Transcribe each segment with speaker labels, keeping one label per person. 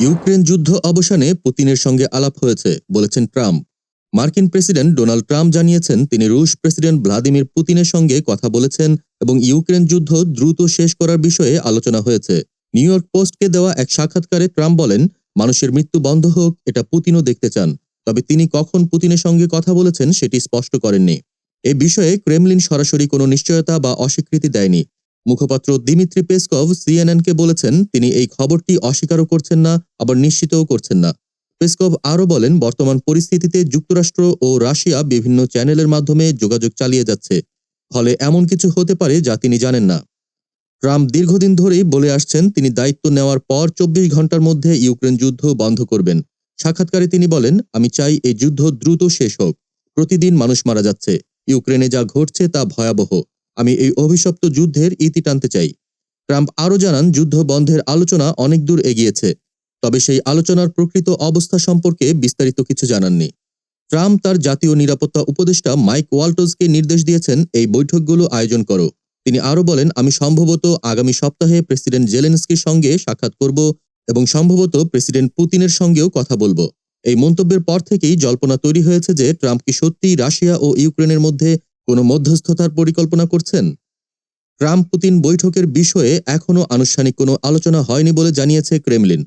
Speaker 1: Ukraine যুদ্ধ অবসানে পুতিনের সঙ্গে আলাপ হয়েছে, বলেছেন ট্রাম্প। মার্কিন প্রেসিডেন্ট ডোনাল্ড ট্রাম্প জানিয়েছেন, তিনি রুশ প্রেসিডেন্ট ভ্লাদিমির পুতিনের সঙ্গে কথা বলেছেন এবং ইউক্রেন যুদ্ধ দ্রুত শেষ করার বিষয়ে আলোচনা হয়েছে। নিউ ইয়র্ক পোস্টকে দেওয়া এক সাক্ষাৎকারে ট্রাম্প বলেন, মানুষের মৃত্যু বন্ধ হোক, এটা পুতিনও দেখতে চান। তবে তিনি কখন পুতিনের সঙ্গে কথা বলেছেন, সেটি স্পষ্ট করেননি। এ বিষয়ে ক্রেমলিন সরাসরি কোনো নিশ্চয়তা বা অস্বীকৃতি দেয়নি। মুখপাত্র দিমিত্রি পেসকভ সিএনএনকে বলেছেন, তিনি এই খবরটি অস্বীকারও করছেন না, আবার নিশ্চিতও করছেন না। পেসকভ আরও বলেন, বর্তমান পরিস্থিতিতে যুক্তরাষ্ট্র ও রাশিয়া বিভিন্ন চ্যানেলের মাধ্যমে যোগাযোগ চালিয়ে যাচ্ছে। ফলে এমন কিছু হতে পারে যা তিনি জানেন না। ট্রাম্প দীর্ঘদিন ধরেই বলে আসছেন, তিনি দায়িত্ব নেওয়ার পর চব্বিশ ঘণ্টার মধ্যে ইউক্রেন যুদ্ধ বন্ধ করবেন। সাক্ষাৎকারে তিনি বলেন, আমি চাই এই যুদ্ধ দ্রুত শেষ হোক। প্রতিদিন মানুষ মারা যাচ্ছে। ইউক্রেনে যা ঘটছে তা ভয়াবহ। আমি এই অভিশপ্ত যুদ্ধের ইতি টানতে চাই। ট্রাম্প আরও জানান, যুদ্ধ বন্ধের আলোচনা অনেক দূর এগিয়েছে, তবে সেই আলোচনার প্রকৃত অবস্থা সম্পর্কে বিস্তারিত কিছু জানাননি। ট্রাম্প তার জাতীয় নিরাপত্তা উপদেষ্টা মাইক ওয়াল্টজকে নির্দেশ দিয়েছেন, এই বৈঠকগুলো আয়োজন করো। তিনি আরও বলেন, আমি সম্ভবত আগামী সপ্তাহে প্রেসিডেন্ট জেলেনস্কির সঙ্গে সাক্ষাৎ করব এবং সম্ভবত প্রেসিডেন্ট পুতিনের সঙ্গেও কথা বলব। এই মন্তব্যের পর থেকেই জল্পনা তৈরি হয়েছে যে ট্রাম্প কি সত্যিই রাশিয়া ও ইউক্রেনের মধ্যে কোনো মধ্যস্থতার পরিকল্পনা করছেন? ট্রাম্প পুতিন বৈঠকের বিষয়ে এখনও আনুষ্ঠানিক কোনো আলোচনা হয়নি বলে জানিয়েছে ক্রেমলিন।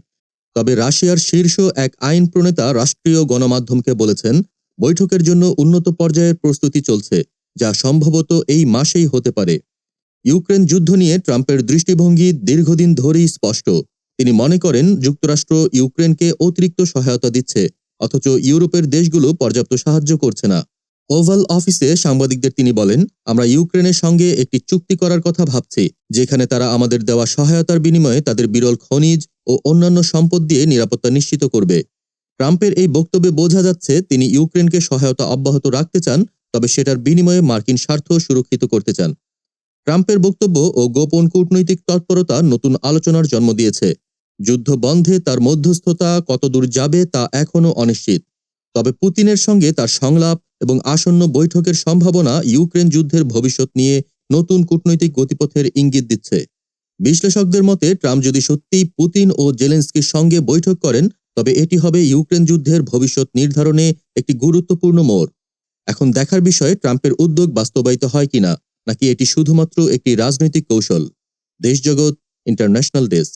Speaker 1: তবে রাশিয়ার শীর্ষ এক আইন প্রণেতা রাষ্ট্রীয় গণমাধ্যমকে বলেছেন, বৈঠকের জন্য উন্নত পর্যায়ের প্রস্তুতি চলছে, যা সম্ভবত এই মাসেই হতে পারে। ইউক্রেন যুদ্ধ নিয়ে ট্রাম্পের দৃষ্টিভঙ্গি দীর্ঘদিন ধরেই স্পষ্ট। তিনি মনে করেন, যুক্তরাষ্ট্র ইউক্রেনকে অতিরিক্ত সহায়তা দিচ্ছে, অথচ ইউরোপের দেশগুলো পর্যাপ্ত সাহায্য করছে না। ওভাল অফিসে সাংবাদিকদের তিনি বলেন, আমরা ইউক্রেনের সঙ্গে একটি চুক্তি করার কথা ভাবছি, যেখানে তারা আমাদের দেওয়া সহায়তার বিনিময়ে তাদের বিরল খনিজ ও অন্যান্য সম্পদ দিয়ে নিরাপত্তা নিশ্চিত করবে। ট্রাম্পের এই বক্তব্যে বোঝা যাচ্ছে তিনি ইউক্রেনকে সহায়তা অব্যাহত রাখতে চান, তবে সেটার বিনিময়ে মার্কিন স্বার্থ সুরক্ষিত করতে চান। ট্রাম্পের বক্তব্য ও গোপন কূটনৈতিক তৎপরতা নতুন আলোচনার জন্ম দিয়েছে। যুদ্ধ বন্ধে তার মধ্যস্থতা কতদূর যাবে তা এখনও অনিশ্চিত। তবে পুতিনের সঙ্গে তার সংলাপ এবং আসন্ন বৈঠকের সম্ভাবনা ইউক্রেন যুদ্ধের ভবিষ্যৎ নিয়ে নতুন কূটনৈতিক গতিপথের ইঙ্গিত দিচ্ছে। বিশ্লেষকদের মতে, ট্রাম্প যদি সত্যিই পুতিন ও জেলেন্সকির সঙ্গে বৈঠক করেন, তবে এটি হবে ইউক্রেন যুদ্ধের ভবিষ্যৎ নির্ধারণে একটি গুরুত্বপূর্ণ মোড়। এখন দেখার বিষয়ে, ট্রাম্পের উদ্যোগ বাস্তবায়িত হয় কিনা, নাকি এটি শুধুমাত্র একটি রাজনৈতিক কৌশল? Deshjagat international desk.